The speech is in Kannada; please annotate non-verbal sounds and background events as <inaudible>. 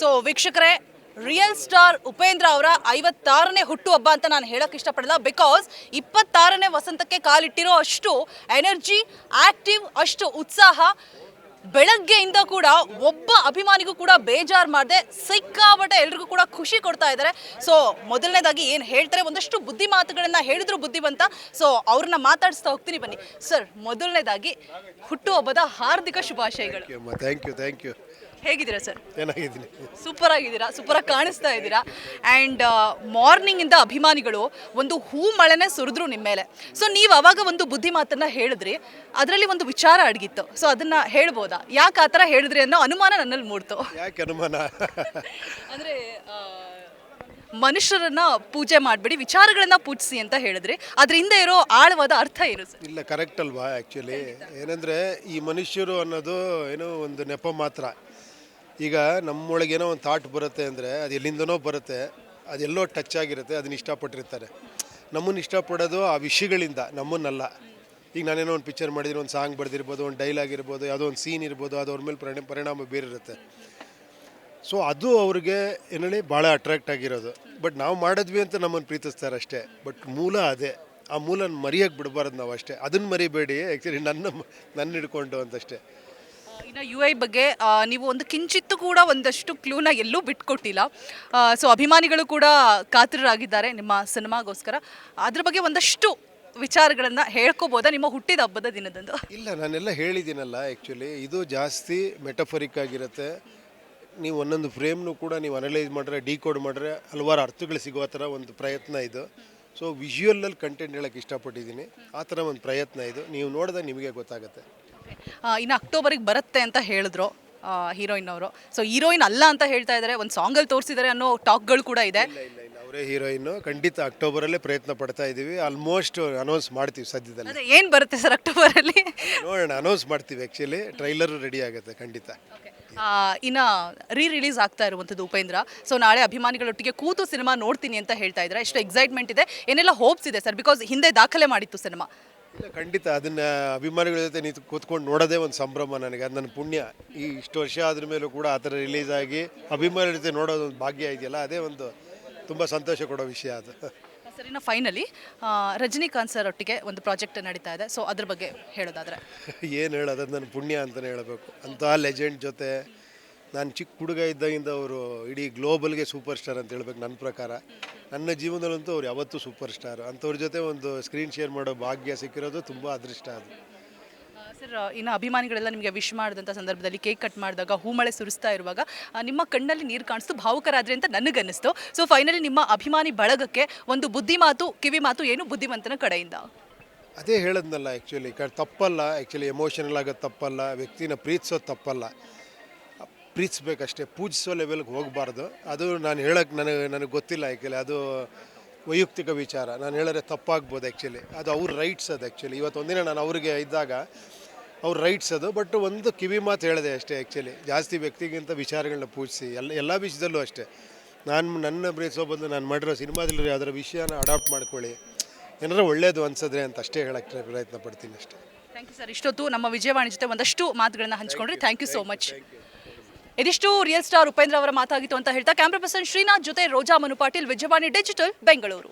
ಸೊ ವೀಕ್ಷಕರೇ ರಿಯಲ್ ಸ್ಟಾರ್ ಉಪೇಂದ್ರ ಅವರ ಐವತ್ತಾರನೇ ಹುಟ್ಟುಹಬ್ಬ ಅಂತ ನಾನು ಹೇಳಕ್ ಇಷ್ಟಪಡಲ್ಲ ಬಿಕಾಸ್ ಇಪ್ಪತ್ತಾರನೇ ವಸಂತಕ್ಕೆ ಕಾಲಿಟ್ಟಿರೋ ಅಷ್ಟು ಎನರ್ಜಿ ಆಕ್ಟಿವ್ ಅಷ್ಟು ಉತ್ಸಾಹ, ಬೆಳಗ್ಗೆಯಿಂದ ಕೂಡ ಒಬ್ಬ ಅಭಿಮಾನಿಗೂ ಕೂಡ ಬೇಜಾರು ಮಾಡದೆ ಸಿಕ್ಕಾಬಟ್ಟೆ ಎಲ್ರಿಗೂ ಕೂಡ ಖುಷಿ ಕೊಡ್ತಾ ಇದ್ದಾರೆ ಸೊ ಮೊದಲನೇದಾಗಿ ಏನು ಹೇಳ್ತಾರೆ ಒಂದಷ್ಟು ಬುದ್ಧಿ ಮಾತುಗಳನ್ನು ಹೇಳಿದ್ರು ಬುದ್ಧಿವಂತ. ಸೊ ಅವ್ರನ್ನ ಮಾತಾಡಿಸ್ತಾ ಹೋಗ್ತೀನಿ ಬನ್ನಿ. ಸರ್ ಮೊದಲನೇದಾಗಿ ಹುಟ್ಟುಹಬ್ಬದ ಹಾರ್ದಿಕ ಶುಭಾಶಯಗಳು. ಥ್ಯಾಂಕ್ ಯು ಥ್ಯಾಂಕ್ ಯು ಹೇಗಿದ್ದೀರಾ ಸರ್? ಚೆನ್ನಾಗಿದ್ದೀನಿ. ಸೂಪರ್ ಆಗಿದ್ದೀರಾ ಸೂಪರ್ ಆಗಿ ಕಾಣಿಸ್ತಾ ಇದ್ದೀರಾ? ಆ್ಯಂಡ್ ಮಾರ್ನಿಂಗ್ ಇಂದ ಅಭಿಮಾನಿಗಳು ಒಂದು ಹೂ ಮಳೆನೇ ಸುರಿದ್ರು ನಿಮ್ಮ ಮೇಲೆ. ಸೊ ನೀವು ಅವಾಗ ಒಂದು ಬುದ್ಧಿ ಮಾತನ್ನ ಹೇಳಿದ್ರಿ. ಅದರಲ್ಲಿ ಒಂದು ವಿಚಾರ ಅಡಗಿತ್ತು. ಸೊ ಅದನ್ನ ಹೇಳ್ಬೋದಾ? ಯಾಕೆ ಆ ಥರ ಹೇಳಿದ್ರಿ ಅನ್ನೋ ಅನುಮಾನ ನನ್ನಲ್ಲಿ ಮೂಡ್ತು. ಯಾಕೆ ಅನುಮಾನ? <laughs> ಅಂದ್ರೆ ಮನುಷ್ಯರನ್ನ ಪೂಜೆ ಮಾಡಬೇಡಿ ವಿಚಾರಗಳನ್ನ ಪೂಜಿಸಿ ಅಂತ ಹೇಳಿದ್ರಿ. ಅದರಿಂದ ಇರೋ ಆಳವಾದ ಅರ್ಥ ಏನು ಸರ್? ಇಲ್ಲ ಕರೆಕ್ಟ್ ಅಲ್ವಾ ಆ್ಯಕ್ಚುಲಿ ಏನಂದರೆ ಈ ಮನುಷ್ಯರು ಅನ್ನೋದು ಏನೋ ಒಂದು ನೆಪ ಮಾತ್ರ. ಈಗ ನಮ್ಮೊಳಗೇನೋ ಒಂದು ಥಾಟ್ ಬರುತ್ತೆ ಅಂದರೆ ಅದು ಎಲ್ಲಿಂದನೋ ಬರುತ್ತೆ ಅದೆಲ್ಲೋ ಟಚ್ ಆಗಿರುತ್ತೆ, ಅದನ್ನ ಇಷ್ಟಪಟ್ಟಿರ್ತಾರೆ. ನಮ್ಮನ್ನು ಇಷ್ಟಪಡೋದು ಆ ವಿಷಯಗಳಿಂದ, ನಮ್ಮನ್ನಲ್ಲ. ಈಗ ನಾನೇನೋ ಒಂದು ಪಿಕ್ಚರ್ ಮಾಡಿದ್ರೆ ಒಂದು ಸಾಂಗ್ ಬರೆದಿರ್ಬೋದು, ಒಂದು ಡೈಲಾಗ್ ಇರ್ಬೋದು ಯಾವುದೋ ಒಂದು ಸೀನ್ ಇರ್ಬೋದು, ಅದು ಅವ್ರ ಮೇಲೆ ಪರಿಣ, ಪರಿಣಾಮ ಬೀರಿರುತ್ತೆ. ಸೊ ಅದು ಅವ್ರಿಗೆ ಏನೇಳಿ ಭಾಳ ಅಟ್ರಾಕ್ಟ್ ಆಗಿರೋದು. ಬಟ್ ನಾವು ಮಾಡಿದ್ವಿ ಅಂತ ನಮ್ಮನ್ನು ಪ್ರೀತಿಸ್ತಾರೆ ಅಷ್ಟೇ. ಬಟ್ ಮೂಲ ಅದೇ. ಆ ಮೂಲನ ಮರೆಯೋಕ್ಕೆ ಬಿಡಬಾರ್ದು ನಾವು ಅಷ್ಟೇ ಅದನ್ನು ಮರಿಬೇಡಿ. ಆ್ಯಕ್ಚುಲಿ ನನ್ನ ನನ್ನ ಹಿಡ್ಕೊಂಡು ಅಂತಷ್ಟೇ. ಇನ್ನು ಯು ಐ ಬಗ್ಗೆ ನೀವು ಒಂದು ಕಿಂಚಿತ್ತು ಕೂಡ ಒಂದಷ್ಟು ಕ್ಲೂನ ಎಲ್ಲೂ ಬಿಟ್ಕೊಟ್ಟಿಲ್ಲ. ಸೊ ಅಭಿಮಾನಿಗಳು ಕೂಡ ಕಾತರರಾಗಿದ್ದಾರೆ ನಿಮ್ಮ ಸಿನಿಮಾಗೋಸ್ಕರ. ಅದ್ರ ಬಗ್ಗೆ ಒಂದಷ್ಟು ವಿಚಾರಗಳನ್ನು ಹೇಳ್ಕೋಬೋದಾ ನಿಮ್ಮ ಹುಟ್ಟಿದ ಹಬ್ಬದ ದಿನದಂದು? ಇಲ್ಲ, ನಾನೆಲ್ಲ ಹೇಳಿದ್ದೀನಲ್ಲ ಆ್ಯಕ್ಚುಲಿ ಇದು ಜಾಸ್ತಿ ಮೆಟಫರಿಕ್ ಆಗಿರುತ್ತೆ. ನೀವು ಒಂದೊಂದು ಫ್ರೇಮ್ನು ಕೂಡ ನೀವು ಅನಲೈಸ್ ಮಾಡಿದ್ರೆ ಡಿಕೋಡ್ ಮಾಡಿದ್ರೆ ಹಲವಾರು ಅರ್ಥಗಳು ಸಿಗೋ ಥರ ಒಂದು ಪ್ರಯತ್ನ ಇದು. ಸೊ ವಿಜುವಲಲ್ಲಿ ಕಂಟೆಂಟ್ ಹೇಳೋಕ್ಕೆ ಇಷ್ಟಪಟ್ಟಿದ್ದೀನಿ. ಆ ಥರ ಒಂದು ಪ್ರಯತ್ನ ಇದು. ನೀವು ನೋಡಿದಾಗ ನಿಮಗೆ ಗೊತ್ತಾಗುತ್ತೆ. ಇನ್ನು ಅಕ್ಟೋಬರಿಗೆ ಬರುತ್ತೆ ಅಂತ ಹೇಳಿದ್ರು ಹೀರೋಯಿನ್ ಅವರು. ಸೊ ಹೀರೋಯಿನ್ ಅಲ್ಲ ಅಂತ ಹೇಳ್ತಾ ಇದ್ದಾರೆ ಒಂದು ಸಾಂಗಲ್ಲಿ ತೋರಿಸಿದ್ದಾರೆ ಅನ್ನೋ ಟಾಕ್ಗಳು ಕೂಡ ಇದೆ. ಅವರೇ ಹೀರೋಯಿನ್ ಖಂಡಿತ ಅಕ್ಟೋಬರಲ್ಲೇ ಪ್ರಯತ್ನ ಪಡ್ತಾ ಇದ್ದೀವಿ ಆಲ್ಮೋಸ್ಟ್ ಅನೌನ್ಸ್ ಮಾಡ್ತೀವಿ ಸದ್ಯದಲ್ಲಿ. ಅದೇ ಏನು ಬರುತ್ತೆ ಸರ್ ಅಕ್ಟೋಬರಲ್ಲಿ? ನೋಡೋಣ ಅನೌನ್ಸ್ ಮಾಡ್ತೀವಿ ಆ್ಯಕ್ಚುಲಿ ಟ್ರೈಲರ್ ರೆಡಿ ಆಗುತ್ತೆ ಖಂಡಿತ. ಇನ್ನು ಇನ್ನ ರೀ ರಿಲೀಸ್ ಆಗ್ತಾ ಇರುವಂಥದ್ದು ಉಪೇಂದ್ರ. ಸೊ ನಾಳೆ ಅಭಿಮಾನಿಗಳೊಟ್ಟಿಗೆ ಕೂತು ಸಿನಿಮಾ ನೋಡ್ತೀನಿ ಅಂತ ಹೇಳ್ತಾ ಇದ್ದಾರೆ ಎಷ್ಟು ಎಕ್ಸೈಟ್ಮೆಂಟ್ ಇದೆ. ಏನೆಲ್ಲ ಹೋಪ್ಸ್ ಇದೆ ಸರ್? ಬಿಕಾಸ್ ಹಿಂದೆ ದಾಖಲೆ ಮಾಡಿತ್ತು ಸಿನಿಮಾ. ಇಲ್ಲ ಖಂಡಿತ ಅದನ್ನ ಅಭಿಮಾನಿಗಳ ಜೊತೆ ನೀವು ಕೂತ್ಕೊಂಡು ನೋಡೋದೇ ಒಂದು ಸಂಭ್ರಮ ನನಗೆ. ಅದು ನನ್ನ ಪುಣ್ಯ. ಈ ಇಷ್ಟು ವರ್ಷ ಆದ್ರ ಮೇಲೂ ಕೂಡ ಆ ಥರ ರಿಲೀಸ್ ಆಗಿ ಅಭಿಮಾನಿಗಳ ಜೊತೆ ನೋಡೋದು ಒಂದು ಭಾಗ್ಯ ಇದೆಯಲ್ಲ? ಅದೇ ಒಂದು ತುಂಬ ಸಂತೋಷ ಕೊಡೋ ವಿಷಯ ಅದು. ಸರ್ ಇನ್ನು ಫೈನಲಿ ರಜನಿಕಾಂತ್ ಸರ್ ಒಟ್ಟಿಗೆ ಒಂದು ಪ್ರಾಜೆಕ್ಟ್ ನಡೀತಾ ಇದೆ. ಸೊ ಅದ್ರ ಬಗ್ಗೆ ಹೇಳೋದಾದ್ರೆ. ಏನು ಹೇಳೋದು? ಅದು ನನ್ನ ಪುಣ್ಯ ಅಂತಲೇ ಹೇಳಬೇಕು. ಅಂತಹ ಲೆಜೆಂಡ್ ಜೊತೆ ನಾನು ಚಿಕ್ಕ ಹುಡುಗ ಇದ್ದಾಗಿಂದ ಅವರು ಇಡೀ ಗ್ಲೋಬಲ್ಗೆ ಸೂಪರ್ ಸ್ಟಾರ್ ಅಂತ ಹೇಳ್ಬೇಕು ನನ್ನ ಪ್ರಕಾರ. ನನ್ನ ಜೀವನದಲ್ಲಂತೂ ಅವ್ರು ಯಾವತ್ತೂ ಸೂಪರ್ ಸ್ಟಾರ್ ಅಂಥವ್ರ ಜೊತೆ ಒಂದು ಸ್ಕ್ರೀನ್ ಶೇರ್ ಮಾಡೋ ಭಾಗ್ಯ ಸಿಕ್ಕಿರೋದು ತುಂಬ ಅದೃಷ್ಟ ಅದು. ಸರ್ ಇನ್ನು ಅಭಿಮಾನಿಗಳೆಲ್ಲ ನಿಮಗೆ ವಿಶ್ ಮಾಡಿದಂಥ ಸಂದರ್ಭದಲ್ಲಿ ಕೇಕ್ ಕಟ್ ಮಾಡಿದಾಗ ಹೂಮಳೆ ಸುರಿಸ್ತಾ ಇರುವಾಗ ಆ, ನಿಮ್ಮ ಕಣ್ಣಲ್ಲಿ ನೀರು ಕಾಣಿಸ್ತು ಭಾವುಕರಾದ್ರಿ ಅಂತ ನನಗನ್ನಿಸ್ತು. ಸೊ ಫೈನಲಿ ನಿಮ್ಮ ಅಭಿಮಾನಿ ಬಳಗಕ್ಕೆ ಒಂದು ಬುದ್ಧಿ ಮಾತು ಕಿವಿ ಮಾತು ಏನು ಬುದ್ಧಿವಂತನ ಕಡೆಯಿಂದ? ಅದೇ ಹೇಳದ್ನಲ್ಲ ಆ್ಯಕ್ಚುಲಿ ಕ ತಪ್ಪಲ್ಲ. ಆ್ಯಕ್ಚುಲಿ ಎಮೋಷನಲ್ ಆಗೋದು ತಪ್ಪಲ್ಲ. ವ್ಯಕ್ತಿನ ಪ್ರೀತಿಸೋದು ತಪ್ಪಲ್ಲ. ಪ್ರೀತಿಸ್ಬೇಕಷ್ಟೇ ಪೂಜಿಸೋ ಲೆವೆಲ್ಗೆ ಹೋಗಬಾರ್ದು. ಅದು ನಾನು ಹೇಳೋಕ್ಕೆ ನನಗೆ ನನಗೆ ಗೊತ್ತಿಲ್ಲ ಆ್ಯಕ್ಚುಲಿ ಅದು ವೈಯಕ್ತಿಕ ವಿಚಾರ. ನಾನು ಹೇಳಿದ್ರೆ ತಪ್ಪಾಗ್ಬೋದು ಆ್ಯಕ್ಚುಲಿ ಅದು ಅವ್ರ ರೈಟ್ಸ್ ಅದು ಆ್ಯಕ್ಚುಲಿ ಇವತ್ತು ಒಂದಿನ ನಾನು ಅವ್ರಿಗೆ ಇದ್ದಾಗ ಅವ್ರ ರೈಟ್ಸ್ ಅದು ಬಟ್ ಒಂದು ಕಿವಿ ಮಾತು ಹೇಳಿದೆ ಅಷ್ಟೇ ಆ್ಯಕ್ಚುಲಿ ಜಾಸ್ತಿ ವ್ಯಕ್ತಿಗಿಂತ ವಿಚಾರಗಳನ್ನ ಪೂಜಿಸಿ ಎಲ್ಲ ಎಲ್ಲ ವಿಷಯದಲ್ಲೂ ಅಷ್ಟೇ. ನಾನು ನನ್ನ ಪ್ರೀತಿಸೋ ಬದಲು ನಾನು ಮಾಡಿರೋ ಸಿನಿಮಾದಲ್ಲಿ ಅದರ ವಿಷಯನ ಅಡಾಪ್ಟ್ ಮಾಡ್ಕೊಳ್ಳಿ. ಏನಾದ್ರು ಒಳ್ಳೇದು ಅನ್ಸಿದ್ರೆ ಅಂತ ಅಷ್ಟೇ ಹೇಳಕ್ಕೆ ಪ್ರಯತ್ನ ಪಡ್ತೀನಿ ಅಷ್ಟೇ. ಥ್ಯಾಂಕ್ ಯು ಸರ್ ಇಷ್ಟೊತ್ತು ನಮ್ಮ ವಿಜಯವಾಣಿ ಜೊತೆ ಒಂದಷ್ಟು ಮಾತುಗಳನ್ನ ಹಂಚ್ಕೊಂಡ್ರಿ ಥ್ಯಾಂಕ್ ಯು ಸೋ ಮಚ್ ಇದಿಷ್ಟು ರಿಯಲ್ ಸ್ಟಾರ್ ಉಪೇಂದ್ರ ಅವರ ಮಾತಾಗಿತ್ತು ಅಂತ ಹೇಳ್ತಾ ಕ್ಯಾಮ್ರಾ ಪರ್ಸನ್ ಶ್ರೀನಾಥ್ ಜೊತೆ ರೋಜಾ ಮನು ಪಾಟೀಲ್, ವಿಜಯವಾಣಿ ಡಿಜಿಟಲ್ ಬೆಂಗಳೂರು.